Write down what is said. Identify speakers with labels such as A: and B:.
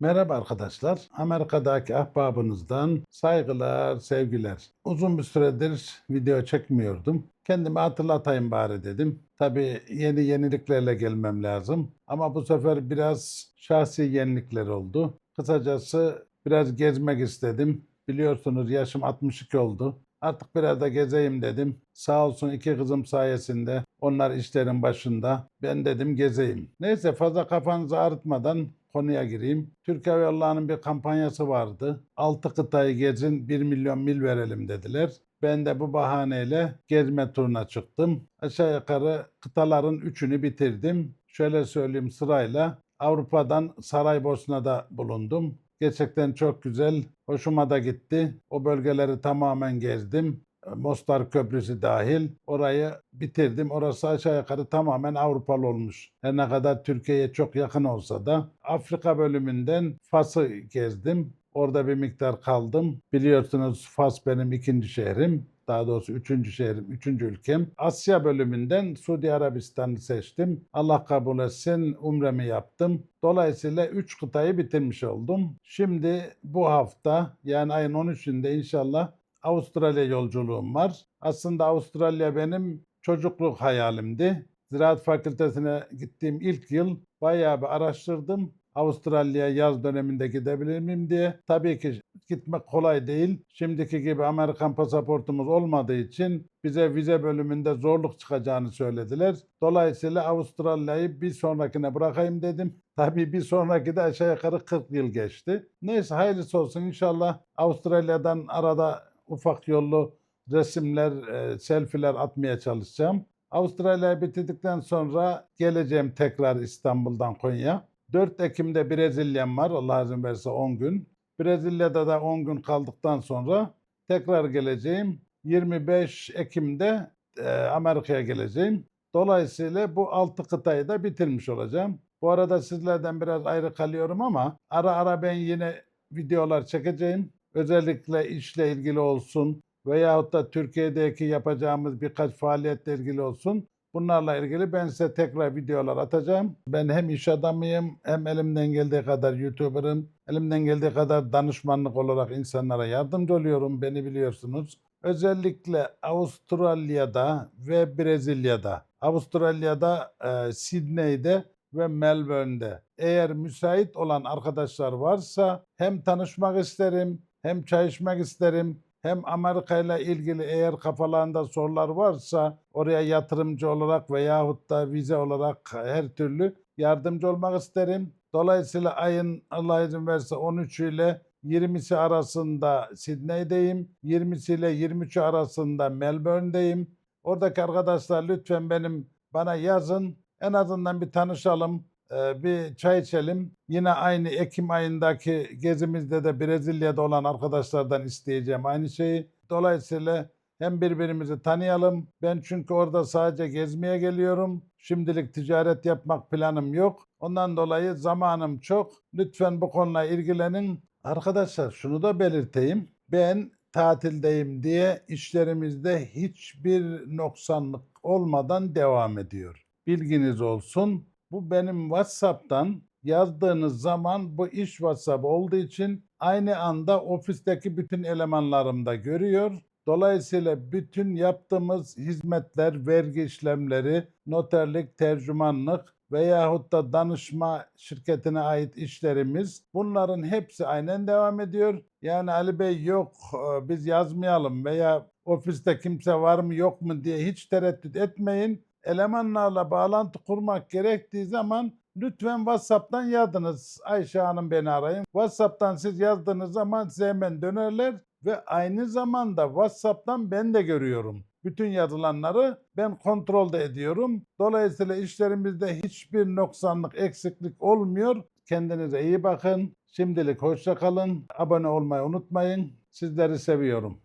A: Merhaba arkadaşlar. Amerika'daki ahbabınızdan saygılar, sevgiler. Uzun bir süredir video çekmiyordum. Kendimi hatırlatayım bari dedim. Tabii yeni yeniliklerle gelmem lazım. Ama bu sefer biraz şahsi yenilikler oldu. Kısacası biraz gezmek istedim. Biliyorsunuz yaşım 62 oldu. Artık biraz da gezeyim dedim. Sağ olsun iki kızım sayesinde onlar işlerin başında. Ben dedim gezeyim. Neyse fazla kafanızı ağrıtmadan konuya gireyim. Türk Hava Yolları'nın bir kampanyası vardı. 6 kıtayı gezin 1 milyon mil verelim dediler. Ben de bu bahaneyle gezme turuna çıktım. Aşağı yukarı kıtaların üçünü bitirdim. Şöyle söyleyeyim sırayla. Avrupa'dan Saraybosna'da bulundum. Gerçekten çok güzel. Hoşuma da gitti. O bölgeleri tamamen gezdim. Mostar Köprüsü dahil orayı bitirdim. Orası aşağı yukarı tamamen Avrupalı olmuş. Her ne kadar Türkiye'ye çok yakın olsa da Afrika bölümünden Fas'ı gezdim. Orada bir miktar kaldım. Biliyorsunuz Fas benim ikinci şehrim. Daha doğrusu üçüncü şehrim, üçüncü ülkem. Asya bölümünden Suudi Arabistan'ı seçtim. Allah kabul etsin umremi yaptım. Dolayısıyla üç kıtayı bitirmiş oldum. Şimdi bu hafta yani ayın 13'ünde inşallah Avustralya yolculuğum var. Aslında Avustralya benim çocukluk hayalimdi. Ziraat Fakültesine gittiğim ilk yıl bayağı bir araştırdım. Avustralya yaz döneminde gidebilir miyim diye. Tabii ki gitmek kolay değil. Şimdiki gibi Amerikan pasaportumuz olmadığı için bize vize bölümünde zorluk çıkacağını söylediler. Dolayısıyla Avustralya'yı bir sonrakine bırakayım dedim. Tabii bir sonraki de aşağı yukarı 40 yıl geçti. Neyse hayırlısı olsun inşallah Avustralya'dan arada ufak yollu resimler, e, selfiler atmaya çalışacağım. Avustralya'yı bitirdikten sonra geleceğim tekrar İstanbul'dan Konya. 4 Ekim'de Brezilya'm var Allah izin verirse 10 gün. Brezilya'da da 10 gün kaldıktan sonra tekrar geleceğim. 25 Ekim'de e, Amerika'ya geleceğim. Dolayısıyla bu 6 kıtayı da bitirmiş olacağım. Bu arada sizlerden biraz ayrı kalıyorum ama ara ara ben yine videolar çekeceğim. Özellikle işle ilgili olsun veyahut da Türkiye'deki yapacağımız birkaç faaliyetle ilgili olsun. Bunlarla ilgili ben size tekrar videolar atacağım. Ben hem iş adamıyım hem elimden geldiği kadar YouTuber'ım. Elimden geldiği kadar danışmanlık olarak insanlara yardımcı oluyorum. Beni biliyorsunuz. Özellikle Avustralya'da ve Brezilya'da, Avustralya'da e, Sydney'de ve Melbourne'de eğer müsait olan arkadaşlar varsa hem tanışmak isterim hem çay içmek isterim hem Amerika ile ilgili eğer kafalarında sorular varsa oraya yatırımcı olarak veyahut da vize olarak her türlü yardımcı olmak isterim. Dolayısıyla ayın Allah izin verirse 13 ile 20'si arasında Sydney'deyim. 20'si ile 23'ü arasında Melbourne'deyim. Oradaki arkadaşlar lütfen benim bana yazın. En azından bir tanışalım, bir çay içelim. Yine aynı Ekim ayındaki gezimizde de Brezilya'da olan arkadaşlardan isteyeceğim aynı şeyi. Dolayısıyla hem birbirimizi tanıyalım. Ben çünkü orada sadece gezmeye geliyorum. Şimdilik ticaret yapmak planım yok. Ondan dolayı zamanım çok. Lütfen bu konuyla ilgilenin. Arkadaşlar şunu da belirteyim. Ben tatildeyim diye işlerimizde hiçbir noksanlık olmadan devam ediyor. Bilginiz olsun. Bu benim WhatsApp'tan yazdığınız zaman bu iş WhatsApp olduğu için aynı anda ofisteki bütün elemanlarım da görüyor. Dolayısıyla bütün yaptığımız hizmetler, vergi işlemleri, noterlik, tercümanlık veyahut da danışma şirketine ait işlerimiz bunların hepsi aynen devam ediyor. Yani Ali Bey yok e, biz yazmayalım veya ofiste kimse var mı yok mu diye hiç tereddüt etmeyin. Elemanlarla bağlantı kurmak gerektiği zaman lütfen WhatsApp'tan yazınız. Ayşe Hanım beni arayın. WhatsApp'tan siz yazdığınız zaman size hemen dönerler ve aynı zamanda WhatsApp'tan ben de görüyorum. Bütün yazılanları ben kontrolde ediyorum. Dolayısıyla işlerimizde hiçbir noksanlık, eksiklik olmuyor. Kendinize iyi bakın. Şimdilik hoşça kalın. Abone olmayı unutmayın. Sizleri seviyorum.